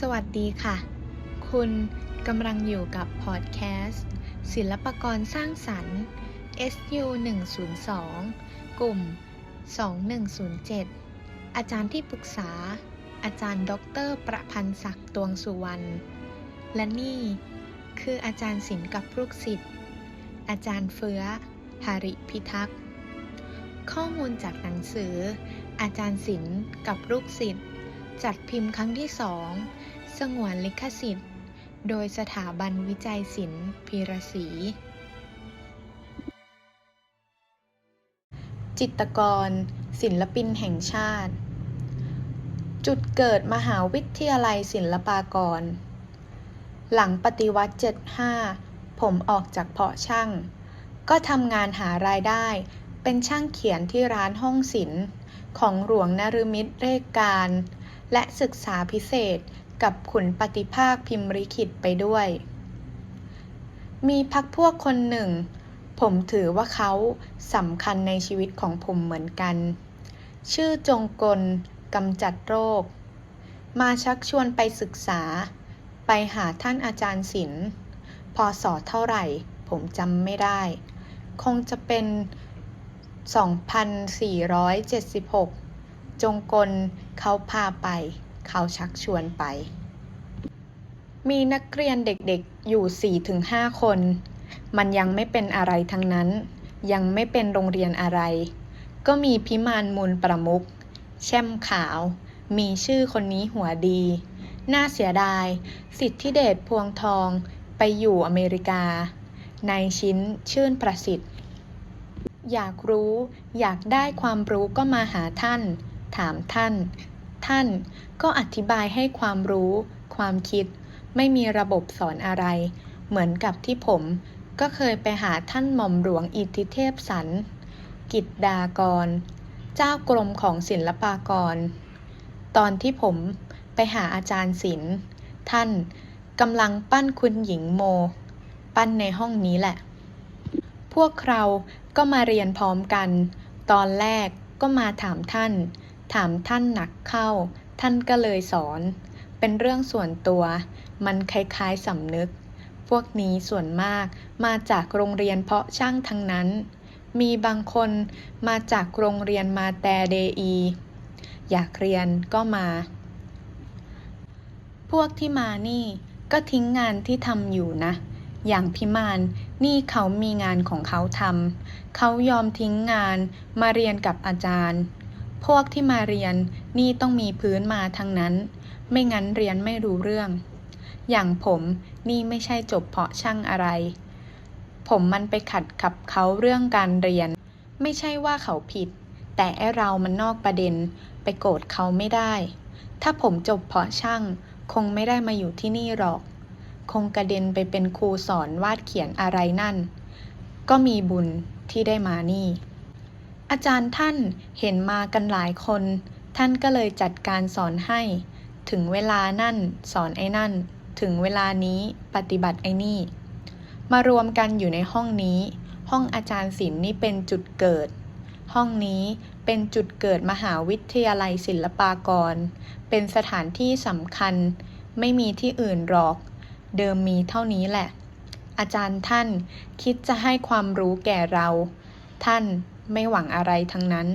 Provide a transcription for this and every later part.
สวัสดีค่ะ คุณกำลังอยู่กับพอดแคสต์ ศิลปกรสร้างสรรค์ SU 102กลุ่ม 2107 อาจารย์ที่ปรึกษา อาจารย์ดรประพันธ์ศักดิ์ตวงสุวรรณ และนี่คืออาจารย์ศิลป์กับลูกศิษย์ อาจารย์เฟื้อหาริพิทักษ์ ข้อมูลจากหนังสือ อาจารย์ศิลป์กับลูกศิษย์ จัดพิมพ์ครั้งที่สองสงวนลิขสิทธิ์ โดยสถาบันวิจัยศิลป์พีรศรีจิตรกร ศิลปินแห่งชาติ จุดเกิดมหาวิทยาลัยศิลปากร หลังปฏิวัติ 75 ผมออกจากเพาะช่าง ก็ทำงานหารายได้ เป็นช่างเขียนที่ร้านห้องศิลป์ของหลวงนฤมิตรเรกการ และศึกษาพิเศษกับขุนปฏิภาคพิมริขิตไปด้วย มีพักพวกคนหนึ่ง ผมถือว่าเขาสำคัญในชีวิตของผมเหมือนกัน ชื่อจงกลกำจัดโรค มาชักชวนไปศึกษา ไปหาท่านอาจารย์ศิลป์พอสอเท่าไหร่ ผมจำไม่ได้ คงจะเป็น 2476 จงกลเขาพาไป เขาชักชวนไป มีนักเรียนเด็กๆอยู่ 4-5 คน มันยังไม่เป็นอะไรทั้งนั้น ยังไม่เป็นโรงเรียนอะไร ก็มีพิมานมูลประมุขแช่มขาว มีชื่อคนนี้หัวดี น่าเสียดาย สิทธิเดชพวงทองไปอยู่อเมริกา ในชิ้นชื่นประสิทธิ์ อยากรู้ อยากได้ความรู้ก็มาหาท่าน ถามท่าน ท่านก็อธิบายให้ความรู้ ความคิด ไม่มีระบบสอนอะไร เหมือนกับที่ผมก็เคยไปหาท่านหม่อมหลวงอิทธิเทพสัน กิตดากร เจ้ากรมของศิลปากร ตอนที่ผมไปหาอาจารย์ศิลป์ท่านกำลังปั้นคุณหญิงโม ปั้นในห้องนี้แหละ พวกเราก็มาเรียนพร้อมกัน ตอนแรกก็มาถามท่าน ถามท่านหนักเข้า ท่านก็เลยสอน เป็นเรื่องส่วนตัว มันคล้ายๆสำนึก พวกนี้ส่วนมากมาจากโรงเรียนเพาะช่างทั้งนั้น มีบางคนมาจากโรงเรียนมาแต่เดอี อยากเรียนก็มา พวกที่มานี่ก็ทิ้งงานที่ทำอยู่นะ อย่างพิมานนี่เขามีงานของเขาทำ เขายอมทิ้งงานมาเรียนกับอาจารย์ พวกที่มาเรียนนี่ต้องมีพื้นมาทั้งนั้น ไม่งั้นเรียนไม่รู้เรื่อง อย่างผมนี่ไม่ใช่จบเพาะช่างอะไร ผมมันไปขัดกับเขาเรื่องการเรียน ไม่ใช่ว่าเขาผิด แต่ไอเรามันนอกประเด็น ไปโกรธเขาไม่ได้ ถ้าผมจบเพาะช่าง คงไม่ได้มาอยู่ที่นี่หรอก คงกระเด็นไปเป็นครูสอนวาดเขียนอะไรนั่น ก็มีบุญที่ได้มานี่ อาจารย์ท่านเห็นมากันหลายคน ท่านก็เลยจัดการสอนให้ ถึงเวลานั่นสอนไอ้นั่น ถึงเวลานี้ปฏิบัติไอ้นี่ มารวมกันอยู่ในห้องนี้ ห้องอาจารย์ศิลป์นี่เป็นจุดเกิด ห้องนี้เป็นจุดเกิดมหาวิทยาลัยศิลปากร เป็นสถานที่สำคัญ ไม่มีที่อื่นหรอก เดิมมีเท่านี้แหละ อาจารย์ท่านคิดจะให้ความรู้แก่เรา ท่าน ไม่หวังอะไรทั้งนั้น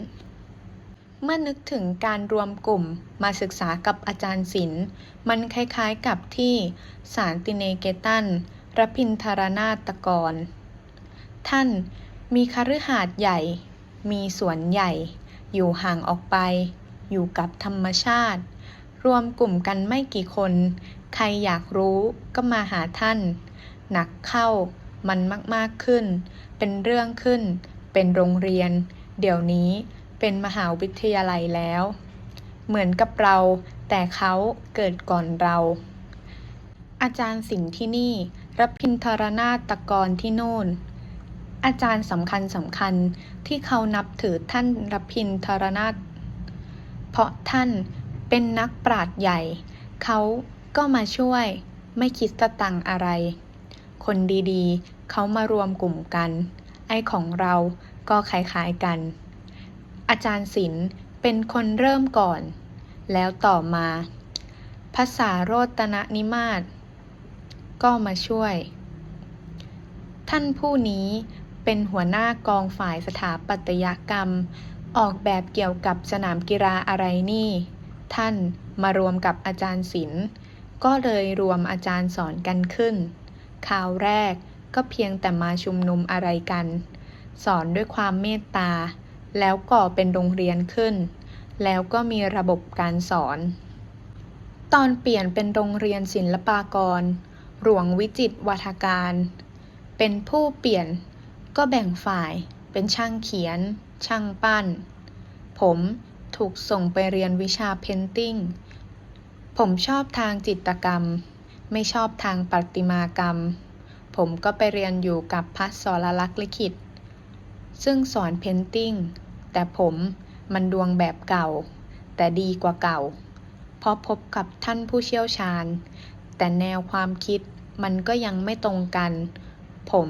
เมื่อนึกถึงการรวมกลุ่มมาศึกษากับอาจารย์ศิลป์ มันคล้ายๆกับที่สารติเนเกตันรพินทรนาตกร ท่านมีคฤหาสน์ใหญ่ มีสวนใหญ่ อยู่ห่างออกไป อยู่กับธรรมชาติ รวมกลุ่มกันไม่กี่คน ใครอยากรู้ก็มาหาท่าน หนักเข้ามันมากๆขึ้น เป็นเรื่องขึ้น เป็นโรงเรียน เดี๋ยวนี้เป็นมหาวิทยาลัยแล้ว เหมือนกับเราแต่เขาเกิดก่อนเรา อาจารย์สิงห์ที่นี่รับพินทรนาตกรที่โน่น อาจารย์สำคัญสำคัญที่เขานับถือท่านรับพินทรนาถเพราะท่านเป็นนักปราชญ์ใหญ่ เขาก็มาช่วยไม่คิดสตังอะไร คนดีๆ เขามารวมกลุ่มกัน ไอของเรา ก็คล้ายๆกัน อาจารย์ศิลป์เป็นคนเริ่มก่อน แล้วต่อมาภาษาโรตนนิมาศก็มาช่วย ท่านผู้นี้เป็นหัวหน้ากองฝ่ายสถาปัตยกรรม ออกแบบเกี่ยวกับสนามกีฬาอะไรนี่ ท่านมารวมกับอาจารย์ศิลป์ก็เลยรวมอาจารย์สอนกันขึ้น คราวแรกก็เพียงแต่มาชุมนุมอะไรกัน สอนด้วยความเมตตา แล้วก่อเป็นโรงเรียนขึ้น แล้วก็มีระบบการสอน ตอนเปลี่ยนเป็นโรงเรียนศิลปากร หลวงวิจิตวัฒการ เป็นผู้เปลี่ยนก็แบ่งฝ่ายเป็นช่างเขียน ช่างปั้น ผมถูกส่งไปเรียนวิชาเพนติ้ง ผมชอบทางจิตรกรรม ไม่ชอบทางประติมากรรม ผมก็ไปเรียนอยู่กับพัสสรลักษ์ลิขิต ซึ่งสอนเพนติ้ง แต่ผมมันดวงแบบเก่า แต่ดีกว่าเก่า เพราะพบกับท่านผู้เชี่ยวชาญ แต่แนวความคิดมันก็ยังไม่ตรงกัน ผม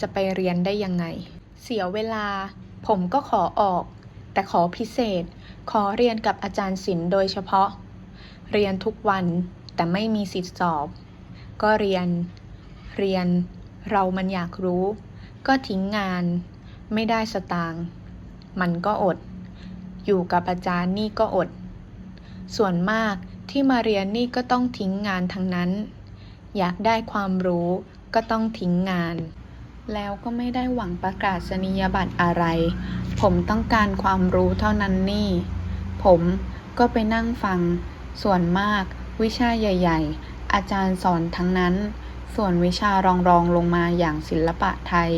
จะไปเรียนได้ยังไง เสียเวลา ผมก็ขอออก แต่ขอพิเศษ ขอเรียนกับอาจารย์ศิลป์โดยเฉพาะ เรียนทุกวันแต่ไม่มีสิทธิสอบ ก็เรียน เรียน เรามันอยากรู้ ก็ทิ้งงาน ไม่ได้สตางค์มันก็อด อยู่กับอาจารย์นี่ก็อด ส่วนมากที่มาเรียนนี่ก็ต้องทิ้งงานทั้งนั้น อยากได้ความรู้ก็ต้องทิ้งงาน แล้วก็ไม่ได้หวังประกาศนียบัตรอะไร ผมต้องการความรู้เท่านั้นนี่ ผมก็ไปนั่งฟัง ส่วนมากวิชาใหญ่ ๆ อาจารย์สอนทั้งนั้น ส่วนวิชารองรองลงมาอย่างศิลปะไทย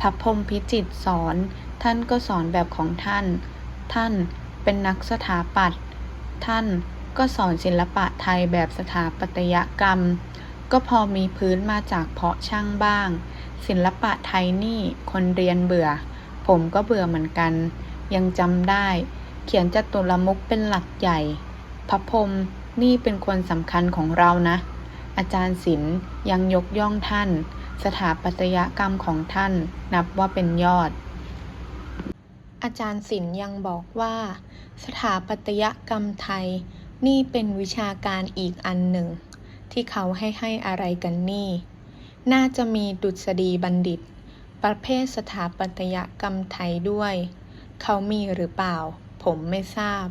พับพมพิจิตสอน ท่านก็สอนแบบของท่าน ท่านเป็นนักสถาปัตย์ ท่านก็สอนศิลปะไทยแบบสถาปัตยกรรม ก็พอมีพื้นมาจากเพาะช่างบ้าง ศิลปะไทยนี่คนเรียนเบื่อ ผมก็เบื่อเหมือนกัน ยังจำได้ เขียนจตุรมุกเป็นหลักใหญ่ พระพรมนี่เป็นคนสำคัญของเรานะ อาจารย์ศิลป์ยังยกย่องท่าน สถาปัตยกรรมของท่านนับว่าเป็นยอด อาจารย์ศิลป์ยังบอกว่า สถาปัตยกรรมไทยนี่เป็นวิชาการอีกอันหนึ่ง ที่เขาให้ให้อะไรกันนี่ น่าจะมีดุษฎีบัณฑิต ประเภทสถาปัตยกรรมไทยด้วย เขามีหรือเปล่า ผมไม่ทราบ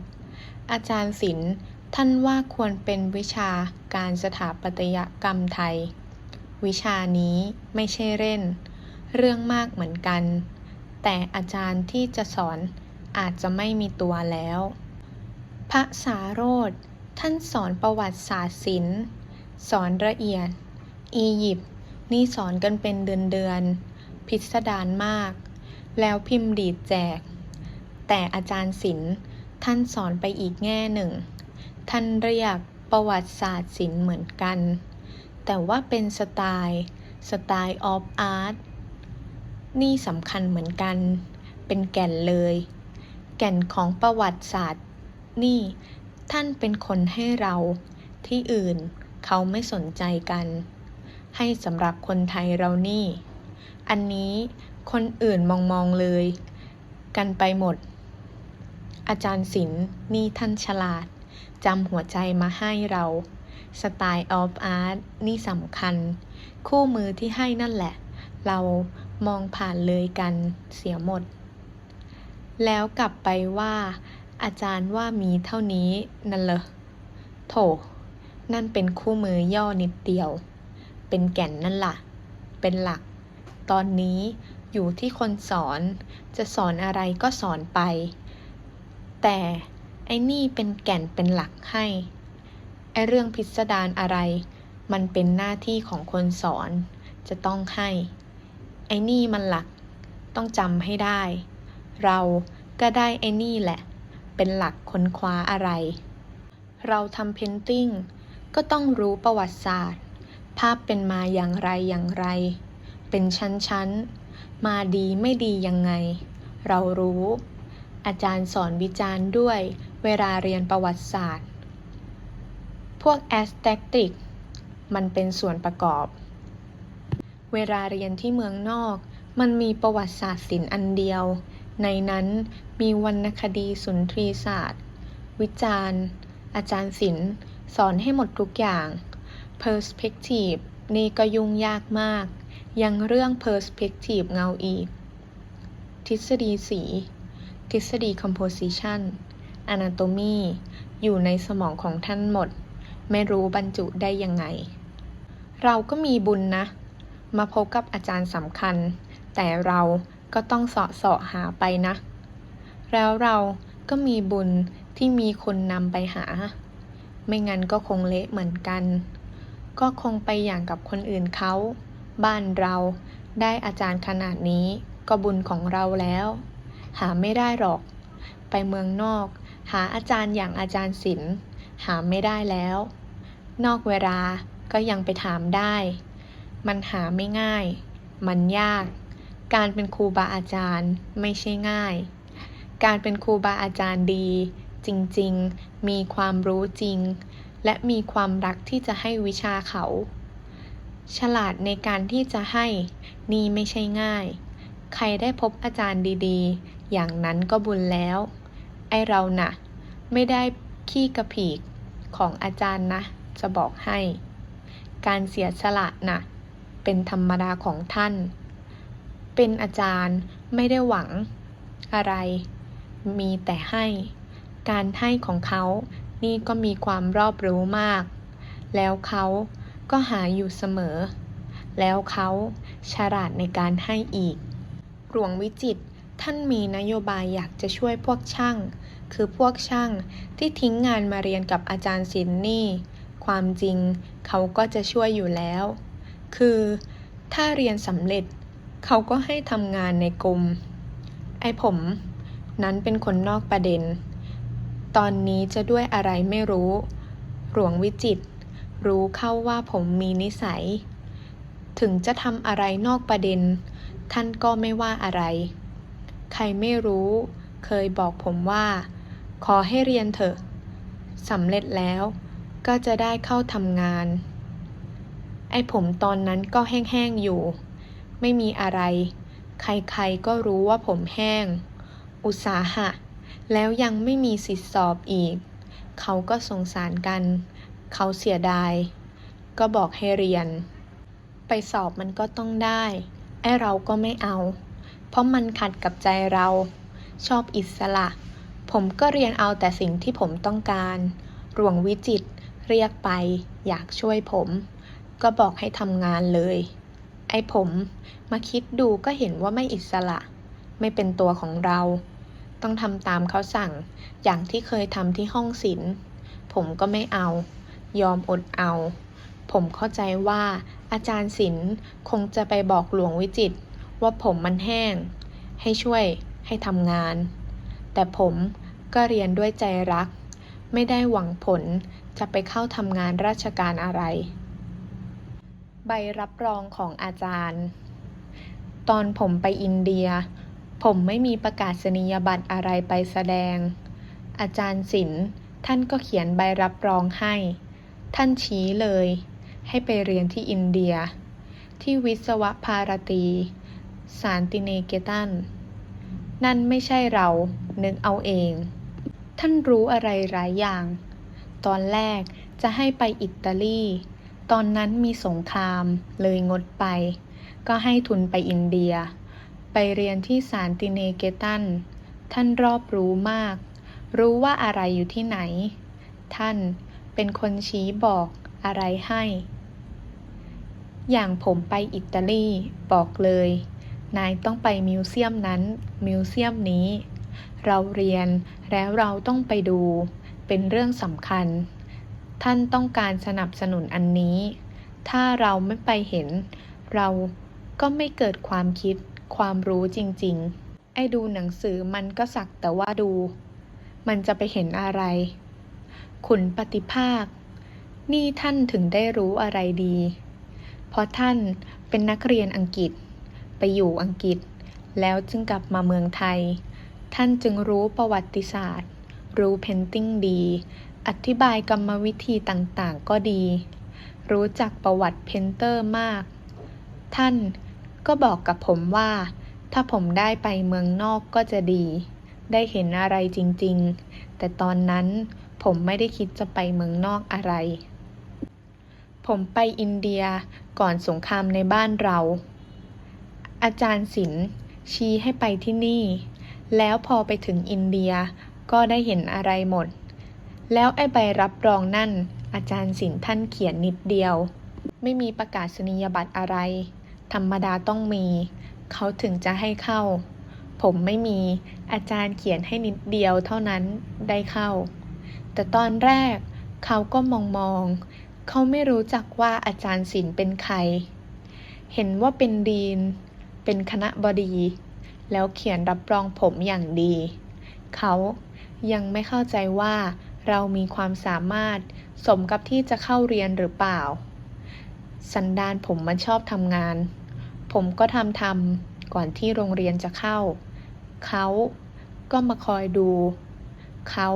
อาจารย์ศิลป์ ท่านว่าควรเป็นวิชาการสถาปัตยกรรมไทย วิชานี้ไม่ใช่เล่น เรื่องมากเหมือนกัน แต่อาจารย์ที่จะสอนอาจจะไม่มีตัวแล้ว พระสาโรธท่านสอนประวัติศาสตร์ศิลป์ สอนละเอียด อียิปต์นี่สอนกันเป็นเดือนๆพิสดารมาก แล้วพิมพ์ดีดแจก แต่อาจารย์ศิลป์ท่านสอนไปอีกแง่หนึ่ง ท่านเรียกประวัติศาสตร์ศิลป์เหมือนกัน แต่ว่าเป็นสไตล์สไตล์ออฟอาร์ตนี่สำคัญเหมือนกัน เป็นแก่นเลย แก่นของประวัติศาสตร์ นี่ท่านเป็นคนให้เราที่อื่นเขาไม่สนใจกัน ให้สำหรับคนไทยเรานี่ อันนี้คนอื่นมองมองเลย กันไปหมด อาจารย์ศิลป์นี่ท่านฉลาด จำหัวใจมาให้เราสไตล์ออฟอาร์ตนี่สำคัญ คู่มือที่ให้นั่นแหละ เรามองผ่านเลยกันเสียหมด แล้วกลับไปว่า อาจารย์ว่ามีเท่านี้นั่นเหรอโถ นั่นเป็นคู่มือย่อนิดเดียว เป็นแก่นนั่นล่ะ เป็นหลัก ตอนนี้อยู่ที่คนสอนจะสอนอะไรก็สอนไป แต่ ไอ้นี่เป็นแก่นเป็นหลักให้ไอ้เรื่องพิสดารอะไร มันเป็นหน้าที่ของคนสอน จะต้องให้ ไอ้นี่มันหลัก ต้องจำให้ได้ เราก็ได้ไอ้นี่แหละ เป็นหลักค้นคว้าอะไร เราทำเพนติ้งก็ต้องรู้ประวัติศาสตร์ ภาพเป็นมาอย่างไรอย่างไร เป็นชั้นๆ มาดีไม่ดียังไง เรารู้ อาจารย์สอนวิจารณ์ด้วย เวลาเรียนประวัติศาสตร์ พวกแอสแตติกมันเป็นส่วนประกอบ เวลาเรียนที่เมืองนอก มันมีประวัติศาสตร์ศิลป์อันเดียว ในนั้นมีวรรณคดีสุนทรีศาสตร์ วิจารณ์ อาจารย์ศิลป์สอนให้หมดทุกอย่าง perspective นี่ก็ยุ่งยากมาก ยังเรื่อง perspective เงาอีก ทฤษฎีสี ทฤษฎี composition anatomy อยู่ในสมองของท่านหมด ไม่รู้บรรจุได้ยังไง เราก็มีบุญนะ มาพบกับอาจารย์สำคัญ แต่เราก็ต้องเสาะเสาะหาไปนะ แล้วเราก็มีบุญที่มีคนนำไปหา ไม่งั้นก็คงเละเหมือนกัน ก็คงไปอย่างกับคนอื่นเขา บ้านเราได้อาจารย์ขนาดนี้ก็บุญของเราแล้ว หาไม่ได้หรอก ไปเมืองนอก หาอาจารย์อย่างอาจารย์ศิลป์หาไม่ได้แล้ว นอกเวลาก็ยังไปถามได้ มันหาไม่ง่าย มันยาก การเป็นครูบาอาจารย์ไม่ใช่ง่าย การเป็นครูบาอาจารย์ดี จริงๆ มีความรู้จริง และมีความรักที่จะให้วิชาเขา ฉลาดในการที่จะให้นี่ไม่ใช่ง่าย ใครได้พบอาจารย์ดีๆ อย่างนั้นก็บุญแล้ว ไอเราน่ะ ไม่ได้ขี้กระผีกของอาจารย์นะ จะบอกให้ การเสียสละน่ะ เป็นธรรมดาของท่าน เป็นอาจารย์ไม่ได้หวัง อะไร มีแต่ให้ การให้ของเขานี่ก็มีความรอบรู้มาก แล้วเขาก็หาอยู่เสมอ แล้วเขาฉลาดในการให้อีก หลวงวิจิตร ท่านมีนโยบายอยากจะช่วยพวกช่าง คือพวกช่างที่ทิ้งงานมาเรียนกับอาจารย์ศิลป์นี่ ความจริงเขาก็จะช่วยอยู่แล้ว คือ ถ้าเรียนสำเร็จ เขาก็ให้ทำงานในกรมไอ้ผม นั้นเป็นคนนอกประเด็น ตอนนี้จะด้วยอะไรไม่รู้ หลวงวิจิตรรู้เข้าว่าผมมีนิสัย ถึงจะทำอะไรนอกประเด็น ท่านก็ไม่ว่าอะไร ใครไม่รู้ เคยบอกผมว่า ขอให้เรียนเถอะสำเร็จแล้วก็จะได้เข้าทำงาน ไอ้ผมตอนนั้นก็แห้งๆอยู่ ไม่มีอะไร ใครๆก็รู้ว่าผมแห้ง อุตสาหะ แล้วยังไม่มีสิทธิสอบอีก เขาก็สงสารกัน เขาเสียดาย ก็บอกให้เรียน ไปสอบมันก็ต้องได้ ไอ้เราก็ไม่เอา เพราะมันขัดกับใจเรา ชอบอิสระ ผมก็เรียนเอาแต่สิ่งที่ผมต้องการ หลวงวิจิตเรียกไป อยากช่วยผม ก็บอกให้ทำงานเลย ไอ้ผม มาคิดดูก็เห็นว่าไม่อิสระ ไม่เป็นตัวของเรา ต้องทำตามเขาสั่ง อย่างที่เคยทำที่ห้องศิลป์ผมก็ไม่เอา ยอมอดเอา ผมเข้าใจว่าอาจารย์ศิลป์คงจะไปบอกหลวงวิจิตร ว่าผมมันแห้ง ให้ช่วยให้ทำงาน แต่ผมก็เรียนด้วยใจรัก ไม่ได้หวังผลจะไปเข้าทำงานราชการอะไร ใบรับรองของอาจารย์ ตอนผมไปอินเดีย ผมไม่มีประกาศนียบัตรอะไรไปแสดง อาจารย์ศิลป์ท่านก็เขียนใบรับรองให้ ท่านชี้เลย ให้ไปเรียนที่อินเดีย ที่วิศวภารตี สารติเนเกตัน นั่นไม่ใช่เรา นึกเอาเอง ท่านรู้อะไรหลายอย่าง ตอนแรกจะให้ไปอิตาลี ตอนนั้นมีสงครามเลยงดไป ก็ให้ทุนไปอินเดีย ไปเรียนที่สารติเนเกตัน ท่านรอบรู้มาก รู้ว่าอะไรอยู่ที่ไหน ท่านเป็นคนชี้บอกอะไรให้ อย่างผมไปอิตาลีบอกเลย นายต้องไปมิวเซียมนั้น มิวเซียมนี้ เราเรียนแล้วเราต้องไปดู เป็นเรื่องสำคัญ ท่านต้องการสนับสนุนอันนี้ ถ้าเราไม่ไปเห็น เราก็ไม่เกิดความคิด ความรู้จริง ๆ ไอ้ดูหนังสือมันก็สักแต่ว่าดู มันจะไปเห็นอะไร ขุนปฏิภาค นี่ท่านถึงได้รู้อะไรดี เพราะท่านเป็นนักเรียนอังกฤษ ไปอยู่อังกฤษ แล้วจึงกลับมาเมืองไทย ท่านจึงรู้ประวัติศาสตร์ รู้เพนติ้งดี อธิบายกรรมวิธีต่างๆ ก็ดี รู้จักประวัติเพนเตอร์มาก ท่านก็บอกกับผมว่า ถ้าผมได้ไปเมืองนอกก็จะดี ได้เห็นอะไรจริงๆ แต่ตอนนั้นผมไม่ได้คิดจะไปเมืองนอกอะไร ผมไปอินเดียก่อนสงครามในบ้านเรา อาจารย์ศิลป์ชี้ให้ไปที่นี่ แล้วพอไปถึงอินเดียก็ได้เห็นอะไรหมด แล้วไอใบรับรองนั่น อาจารย์ศิลป์ท่านเขียนนิดเดียว ไม่มีประกาศนียบัตรอะไร ธรรมดาต้องมี เขาถึงจะให้เข้า ผมไม่มี อาจารย์เขียนให้นิดเดียวเท่านั้นได้เข้า แต่ตอนแรกเขาก็มองมองๆเขาไม่รู้จักว่าอาจารย์ศิลป์เป็นใคร เห็นว่าเป็นดีน เป็นคณะบดี แล้วเขียนรับรองผมอย่างดี เขายังไม่เข้าใจว่าเรามีความสามารถสมกับที่จะเข้าเรียนหรือเปล่า สันดานผมมันชอบทำงาน ผมก็ทำทำก่อนที่โรงเรียนจะเข้า เขาก็มาคอยดู เขา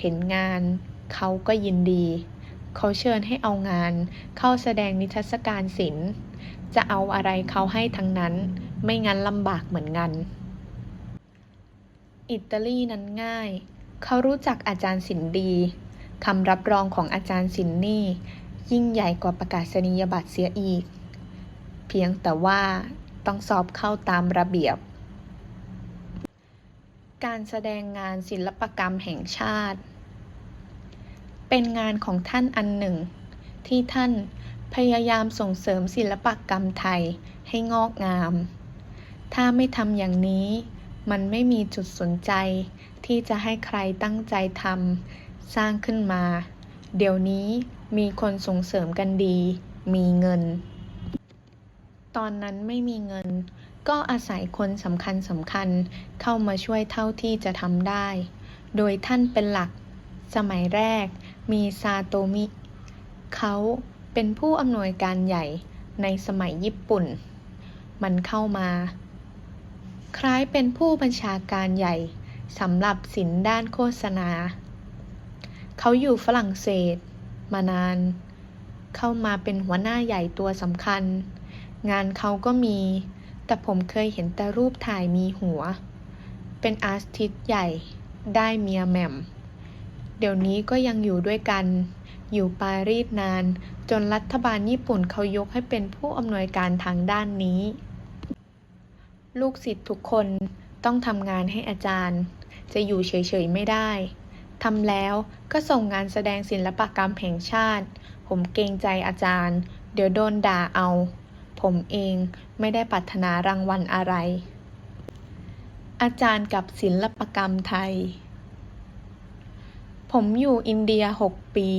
เห็นงาน เขาก็ยินดี เขาเชิญให้เอางานเข้าแสดงนิทรรศการศิลป์ จะเอาอะไรเขาให้ทั้งนั้น ไม่งั้นลำบากเหมือนกัน อิตาลีนั้นง่าย เขารู้จักอาจารย์ศิลป์ดีคำรับรองของอาจารย์ศิลป์นี่ ยิ่งใหญ่กว่าประกาศนียบัตรเสียอีก เพียงแต่ว่าต้องสอบเข้าตามระเบียบ การแสดงงานศิลปกรรมแห่งชาติ เป็นงานของท่านอันหนึ่ง ที่ท่าน พยายามส่งเสริมศิลปกรรมไทยให้งอกงาม ถ้าไม่ทำอย่างนี้ มันไม่มีจุดสนใจ ที่จะให้ใครตั้งใจทำสร้างขึ้นมา เดี๋ยวนี้มีคนส่งเสริมกันดี มีเงิน ตอนนั้นไม่มีเงิน ก็อาศัยคนสำคัญสำคัญเข้ามาช่วยเท่าที่จะทำได้ โดยท่านเป็นหลัก สมัยแรกมีซาโตมิ เขา เป็นผู้อำนวยการใหญ่ในสมัยญี่ปุ่น มันเข้ามา คล้ายเป็นผู้บัญชาการใหญ่สำหรับสินด้านโฆษณา เขาอยู่ฝรั่งเศส มานาน เข้ามาเป็นหัวหน้าใหญ่ตัวสำคัญ งานเขาก็มี แต่ผมเคยเห็นแต่รูปถ่ายมีหัว เป็นอาร์ติสต์ใหญ่ ได้เมียแหม่ม เดี๋ยวนี้ก็ยังอยู่ด้วยกัน อยู่ปารีสนาน จนรัฐบาลญี่ปุ่นเขายกให้เป็นผู้อำนวยการทางด้านนี้ ลูกศิษย์ทุกคนต้องทำงานให้อาจารย์ จะอยู่เฉยๆไม่ได้ทำแล้วก็ส่งงานแสดงศิลปกรรมแห่งชาติ ผมเกรงใจอาจารย์ เดี๋ยวโดนด่าเอา ผมเองไม่ได้ปรารถนารางวัลอะไร อาจารย์กับศิลปกรรมไทย ผมอยู่อินเดียหกปี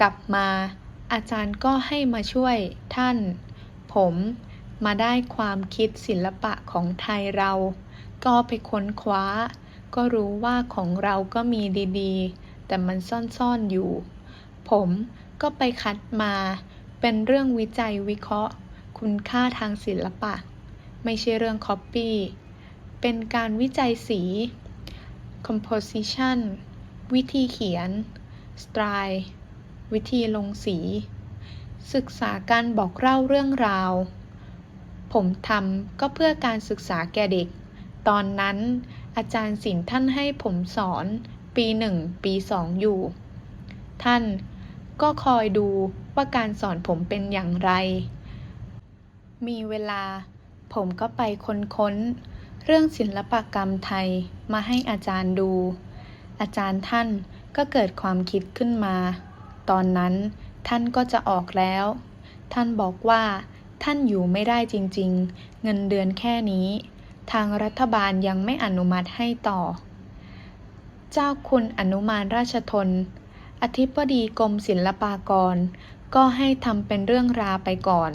กลับมา อาจารย์ก็ให้มาช่วยท่าน ผมมาได้ความคิดศิลปะของไทยเรา ก็ไปค้นคว้า ก็รู้ว่าของเราก็มีดีๆ แต่มันซ่อนๆอยู่ ผมก็ไปคัดมา เป็นเรื่องวิจัยวิเคราะห์ คุณค่าทางศิลปะ ไม่ใช่เรื่องค o ปปี้ เป็นการวิจัยสี composition วิธีเขียน สไตล์วิธีลงสี ศึกษาการบอกเล่าเรื่องราว ผมทำก็เพื่อการศึกษาแก่เด็ก ตอนนั้นอาจารย์ศิลป์ท่านให้ผมสอนปีหนึ่งปีสองอยู่ ท่านก็คอยดูว่าการสอนผมเป็นอย่างไร มีเวลาผมก็ไปค้นๆเรื่องศิลปกรรมไทยมาให้อาจารย์ดู อาจารย์ท่านก็เกิดความคิดขึ้นมา ตอนนั้นท่านก็จะออกแล้ว ท่านบอกว่า ท่านอยู่ไม่ได้จริงๆ เงินเดือนแค่นี้ ทางรัฐบาลยังไม่อนุมัติให้ต่อ เจ้าคุณอนุมานราชทน อธิบดีกรมศิลปากร ก็ให้ทำเป็นเรื่องราไปก่อน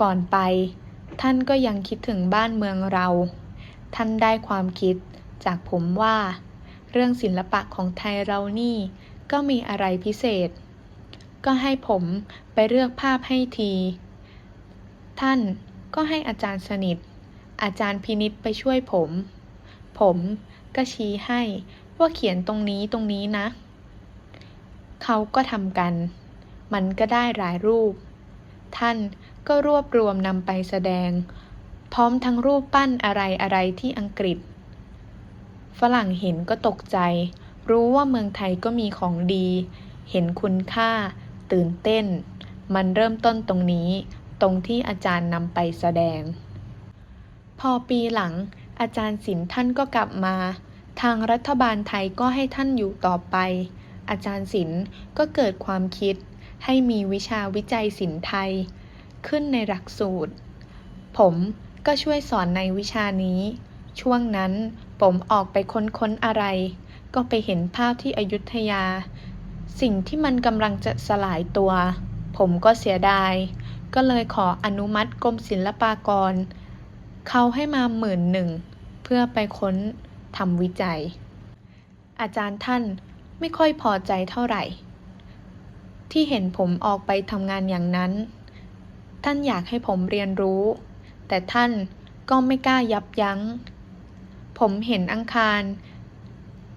ก่อนไป ท่านก็ยังคิดถึงบ้านเมืองเรา ท่านได้ความคิดจากผมว่า เรื่องศิลปะของไทยเรานี่ ก็มีอะไรพิเศษ ก็ให้ผมไปเลือกภาพให้ที ท่านก็ให้อาจารย์สนิท อาจารย์พินิษไปช่วยผม ผมก็ชี้ให้ว่าเขียนตรงนี้ตรงนี้นะ เขาก็ทำกัน มันก็ได้หลายรูป ท่านก็รวบรวมนำไปแสดง พร้อมทั้งรูปปั้นอะไรอะไรที่อังกฤษ ฝรั่งเห็นก็ตกใจ รู้ว่าเมืองไทยก็มีของดี เห็นคุณค่า ตื่นเต้น มันเริ่มต้นตรงนี้ ตรงที่อาจารย์นำไปแสดง พอปีหลัง อาจารย์ศิลป์ท่านก็กลับมา ทางรัฐบาลไทยก็ให้ท่านอยู่ต่อไป อาจารย์ศิลป์ก็เกิดความคิด ให้มีวิชาวิจัยศิลป์ไทย ขึ้นในหลักสูตร ผมก็ช่วยสอนในวิชานี้ ช่วงนั้น ผมออกไปค้นค้นอะไร ก็ไปเห็นภาพที่อยุธยา สิ่งที่มันกำลังจะสลายตัว ผมก็เสียดาย ก็เลยขออนุมัติกรมศิลปากร เขาให้มาหมื่นหนึ่ง เพื่อไปค้นทำวิจัย อาจารย์ท่านไม่ค่อยพอใจเท่าไหร่ ที่เห็นผมออกไปทำงานอย่างนั้น ท่านอยากให้ผมเรียนรู้ แต่ท่านก็ไม่กล้ายับยัง้ง ผมเห็นอังคาร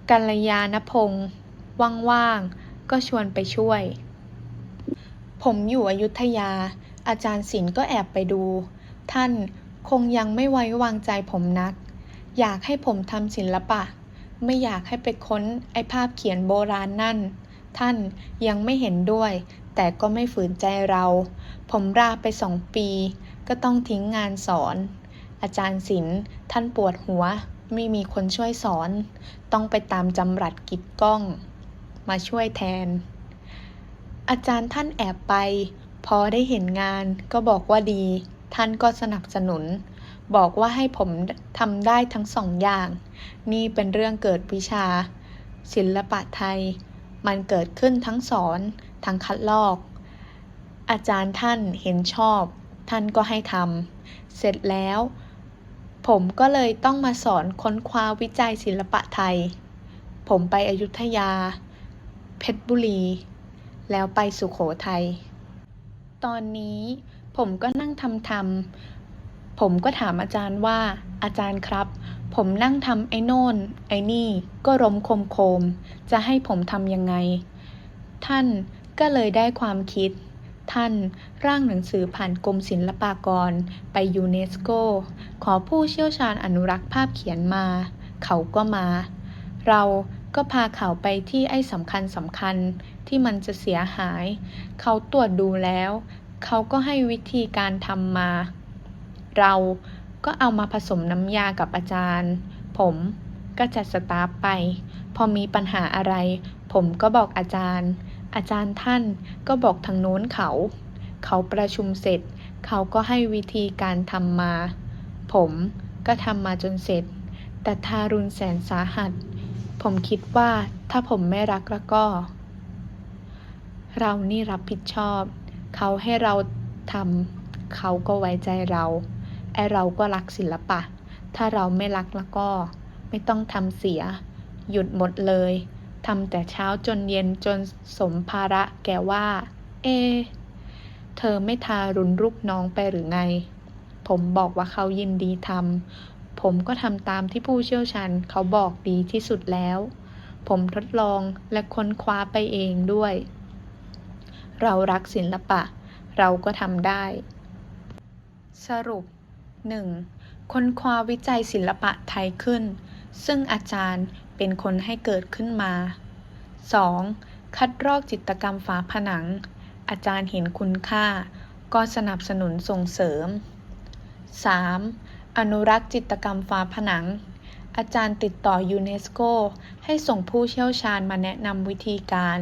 กัลยาณพงศ์ว่างๆ ก็ชวนไปช่วย ผมอยู่อยุธยา อาจารย์ศิลป์ก็แอบไปดู ท่านคงยังไม่ไว้วางใจผมนัก อยากให้ผมทำศิลปะ ไม่อยากให้ไปค้นไอ้ภาพเขียนโบราณนั่น ท่านยังไม่เห็นด้วย แต่ก็ไม่ฝืนใจเรา ผมราไปสองปี ก็ต้องทิ้งงานสอน อาจารย์ศิลป์ท่านปวดหัว ไม่มีคนช่วยสอน ต้องไปตามจำรัดกิจกล้อง มาช่วยแทน อาจารย์ท่านแอบไป พอได้เห็นงานก็บอกว่าดี ท่านก็สนับสนุน บอกว่าให้ผมทำได้ทั้งสองอย่าง นี่เป็นเรื่องเกิดวิชา ศิลปะไทย มันเกิดขึ้นทั้งสอน ทั้งคัดลอก อาจารย์ท่านเห็นชอบ ท่านก็ให้ทำเสร็จแล้ว ผมก็เลยต้องมาสอนค้นคว้าวิจัยศิลปะไทย ผมไปอยุธยา เพชรบุรี แล้วไปสุโขทัย ตอนนี้ผมก็นั่งทำทำผมก็ถามอาจารย์ว่า อาจารย์ครับ ผมนั่งทำไอ้โน่น ไอ้นี่ก็ล้มคมโคม จะให้ผมทำยังไง ท่านก็เลยได้ความคิด ท่าน ร่างหนังสือผ่านกรมศิลปากร ไปยูเนสโก ขอผู้เชี่ยวชาญอนุรักษ์ภาพเขียนมา เขาก็มา เราก็พาเขาไปที่ไอ้สำคัญสำคัญที่มันจะเสียหาย เขาตรวจดูแล้ว เขาก็ให้วิธีการทำมา เราก็เอามาผสมน้ำยากับอาจารย์ ผมก็จัดสตาฟไป พอมีปัญหาอะไร ผมก็บอกอาจารย์ อาจารย์ท่านก็บอกทางโน้นเขา เขาประชุมเสร็จ เขาก็ให้วิธีการทำมา ผมก็ทำมาจนเสร็จ แต่ทารุณแสนสาหัส ผมคิดว่าถ้าผมไม่รักแล้วก็ เรานี่รับผิดชอบ เขาให้เราทำเขาก็ไว้ใจเราไอเราก็รักศิลปะ ถ้าเราไม่รักแล้วก็ ไม่ต้องทำเสีย หยุดหมดเลย ทำแต่เช้าจนเย็นจนสมภาระแกว่า เอ เธอไม่ทารุณลูกน้องไปหรือไง ผมบอกว่าเขายินดีทำ ผมก็ทำตามที่ผู้เชี่ยวชาญเขาบอกดีที่สุดแล้ว ผมทดลองและค้นคว้าไปเองด้วย เรารักศิลปะ เราก็ทำได้ สรุป 1. ค้นคว้าวิจัยศิลปะไทยขึ้น ซึ่งอาจารย์ เป็นคนให้เกิดขึ้นมา 2. คัดลอกจิตกรรมฝาผนัง อาจารย์เห็นคุณค่า ก็สนับสนุนส่งเสริม 3. อนุรักษ์จิตกรรมฝาผนัง อาจารย์ติดต่อยูเนสโกให้ส่งผู้เชี่ยวชาญมาแนะนำวิธีการ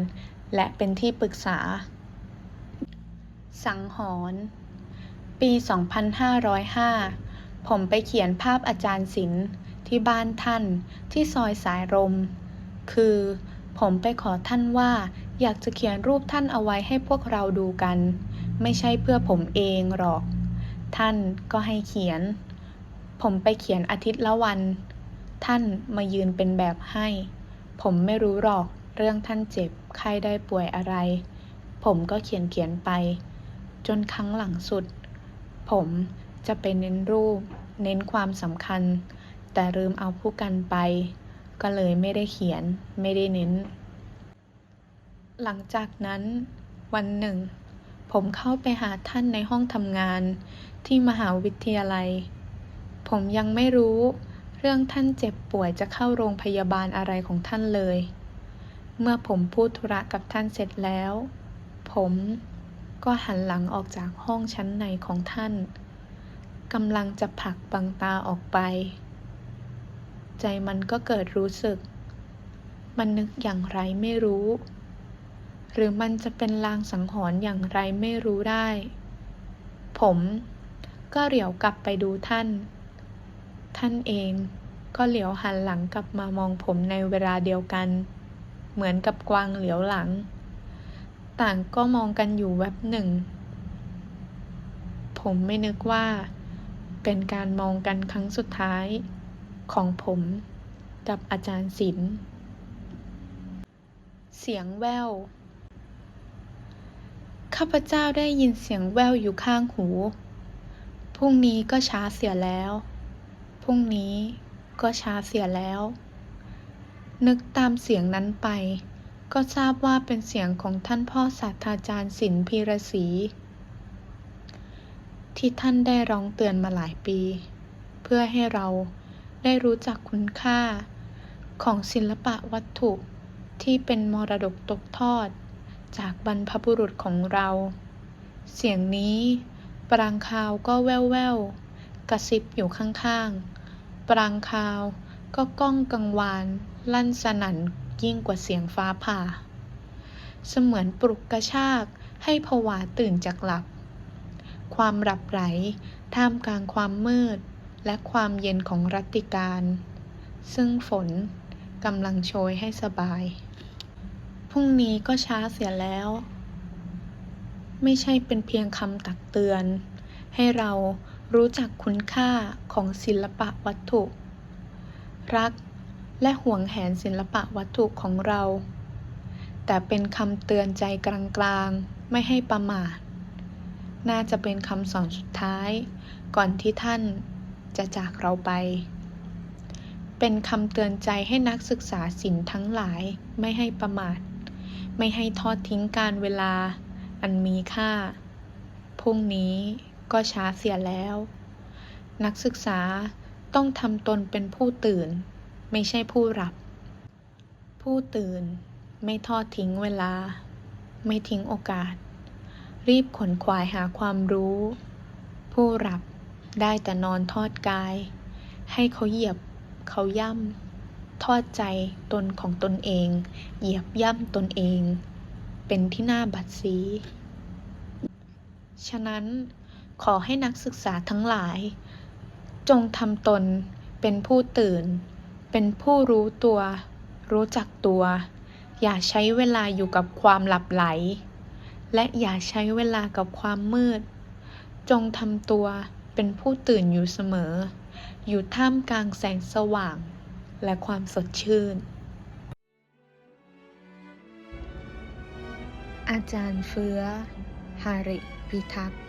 และเป็นที่ปรึกษา สังหรณ์ปี 2505 ผมไปเขียนภาพอาจารย์ศิลป์ ที่บ้านท่านที่ซอยสายลมคือ ผมไปขอท่านว่า อยากจะเขียนรูปท่านเอาไว้ให้พวกเราดูกัน ไม่ใช่เพื่อผมเองหรอก ท่านก็ให้เขียน ผมไปเขียนอาทิตย์ละวัน ท่านมายืนเป็นแบบให้ ผมไม่รู้หรอกเรื่องท่านเจ็บไข้ได้ป่วยอะไร ผมก็เขียนเขียนไป จนครั้งหลังสุด ผมจะไปเน้นรูป เน้นความสำคัญ แต่ลืมเอาผู้กันไป ก็เลยไม่ได้เขียนไม่ได้เน้น หลังจากนั้น วันหนึ่ง ผมเข้าไปหาท่านในห้องทำงานที่มหาวิทยาลัย ผมยังไม่รู้เรื่องท่านเจ็บป่วยจะเข้าโรงพยาบาลอะไรของท่านเลย เมื่อผมพูดธุระกับท่านเสร็จแล้ว ผมก็หันหลังออกจากห้องชั้นในของท่านกำลังจะผลักบังตาออกไป ใจมันก็เกิดรู้สึก มันนึกอย่างไรไม่รู้ หรือมันจะเป็นลางสังหรณ์อย่างไรไม่รู้ได้ ผมก็เหลียวกลับไปดูท่าน ท่านเองก็เหลียวหันหลังกลับมามองผมในเวลาเดียวกัน เหมือนกับกวางเหลียวหลัง ต่างก็มองกันอยู่แวบหนึ่ง ผมไม่นึกว่า เป็นการมองกันครั้งสุดท้าย ของผมกับอาจารย์ศิลป์เสียงแวว ข้าพเจ้าได้ยินเสียงแววอยู่ข้างหู พรุ่งนี้ก็ช้าเสียแล้ว พรุ่งนี้ก็ช้าเสียแล้ว นึกตามเสียงนั้นไป ก็ทราบว่าเป็นเสียงของท่านพ่อศาสตราจารย์ศิลป์พีระศรีที่ท่านได้ร้องเตือนมาหลายปี เพื่อให้เรา ได้รู้จักคุณค่า ของศิลปะวัตถุที่เป็นมรดกตกทอด จากบรรพบุรุษของเรา เสียงนี้ปรางคาวก็แว่วแววกระซิบอยู่ข้างๆ ปรางคาวก็ก้องกังวาน ลั่นสนั่นยิ่งกว่าเสียงฟ้าผ่า เสมือนปลุกกระชากให้ผวาตื่นจากหลับ ความหลับไหลท่ามกลางความมืด และความเย็นของรัตติการซึ่งฝนกำลังโชยให้สบาย พรุ่งนี้ก็ช้าเสียแล้ว ไม่ใช่เป็นเพียงคำตักเตือน ให้เรารู้จักคุณค่าของศิลปะวัตถุ รักและห่วงแหนศิลปะวัตถุของเรา แต่เป็นคำเตือนใจกลางๆ ไม่ให้ประมาท น่าจะเป็นคำสอนสุดท้าย ก่อนที่ท่าน จะจากเราไป เป็นคำเตือนใจให้นักศึกษาศิลป์ทั้งหลายไม่ให้ประมาท ไม่ให้ทอดทิ้งการเวลา อันมีค่า พรุ่งนี้ก็ช้าเสียแล้ว นักศึกษาต้องทำตนเป็นผู้ตื่น ไม่ใช่ผู้หลับ ผู้ตื่นไม่ทอดทิ้งเวลา ไม่ทิ้งโอกาส รีบขนขวายหาความรู้ ผู้หลับ ได้แต่นอนทอดกาย ให้เขาเหยียบเขาย่ำทอดใจตนของตนเอง เหยียบย่ำตนเอง เป็นที่หน่าบัดซีฉะนั้นขอให้นักศึกษาทั้งหลาย จงทำตนเป็นผู้ตื่น เป็นผู้รู้ตัว รู้จักตัว อย่าใช้เวลาอยู่กับความหลับไหล และอย่าใช้เวลากับความมืด จงทำตัว เป็นผู้ตื่นอยู่เสมอ อยู่ท่ามกลางแสงสว่าง และความสดชื่น อาจารย์เฟื้อ ฮาริพิทักษ์